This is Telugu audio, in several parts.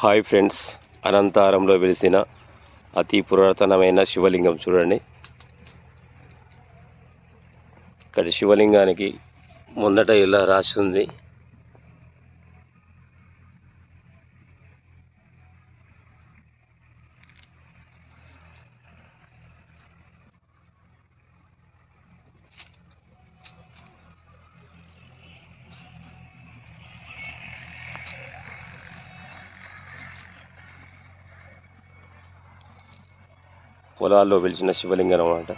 హాయ్ ఫ్రెండ్స్ అనంతారంలో వెలిసిన అతి పురాతనమైన శివలింగం చూడండి. ఇక్కడ శివలింగానికి ముందట ఇలా రాసి ఉంది. పొలాల్లో వెలిచిన శివలింగం అన్నమాట.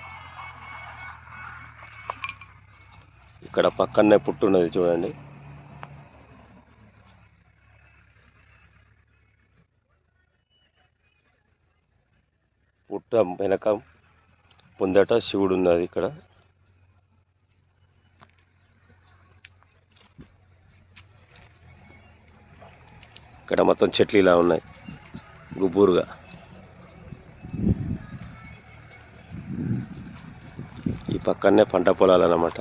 ఇక్కడ పక్కనే పుట్టున్నది చూడండి. పుట్ట వెనక ముందట శివుడు ఉన్నది ఇక్కడ. ఇక్కడ మొత్తం చెట్లు ఇలా ఉన్నాయి గుబ్బూరుగా ఈ పక్కనే పంట పొలాలు అన్నమాట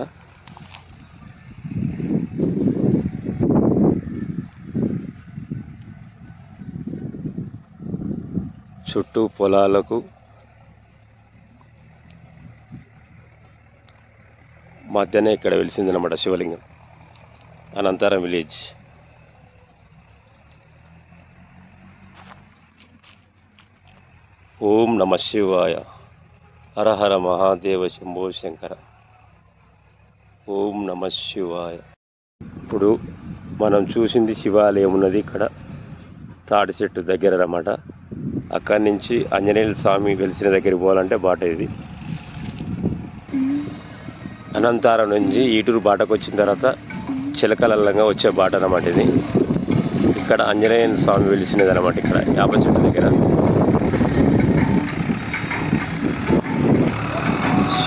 చుట్టూ పొలాలకు మధ్యనే ఇక్కడ వెలిసిందనమాట శివలింగం అనంతరం విలేజ్. ఓం నమ శివాయ. హరహర మహాదేవ శంభో శంకర. ఓం నమ శివాయ. ఇప్పుడు మనం చూసింది శివాలయం ఉన్నది ఇక్కడ. తాటి చెట్టు దగ్గర అన్నమాట. అక్కడి నుంచి ఆంజనేయుల స్వామి వెలిసిన దగ్గరికి పోవాలంటే బాట ఇది. అనంతారం నుంచి ఈటూరు బాటకు వచ్చిన తర్వాత చిలకలల్లంగా వచ్చే బాట అన్నమాట ఇది. ఇక్కడ ఆంజనేయ స్వామి వెలిసినది అనమాట ఇక్కడ యాప చెట్టు దగ్గర.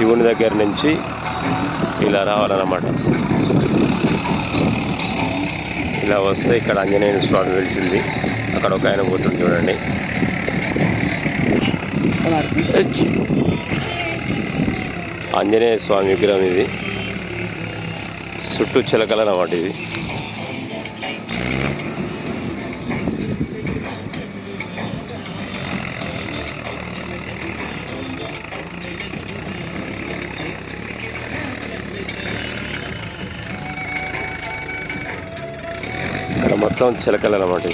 శివుని దగ్గర నుంచి ఇలా రావాలన్నమాట. ఇలా వస్తే ఇక్కడ ఆంజనేయ స్వామి వెలిసింది. అక్కడ ఒక ఆయన పోతుంది చూడండి. ఆంజనేయ స్వామి విగ్రహం ఇది. చుట్టూ చిలకలన్నమాట ఇది. మొత్తం చిలకలు అన్నమాట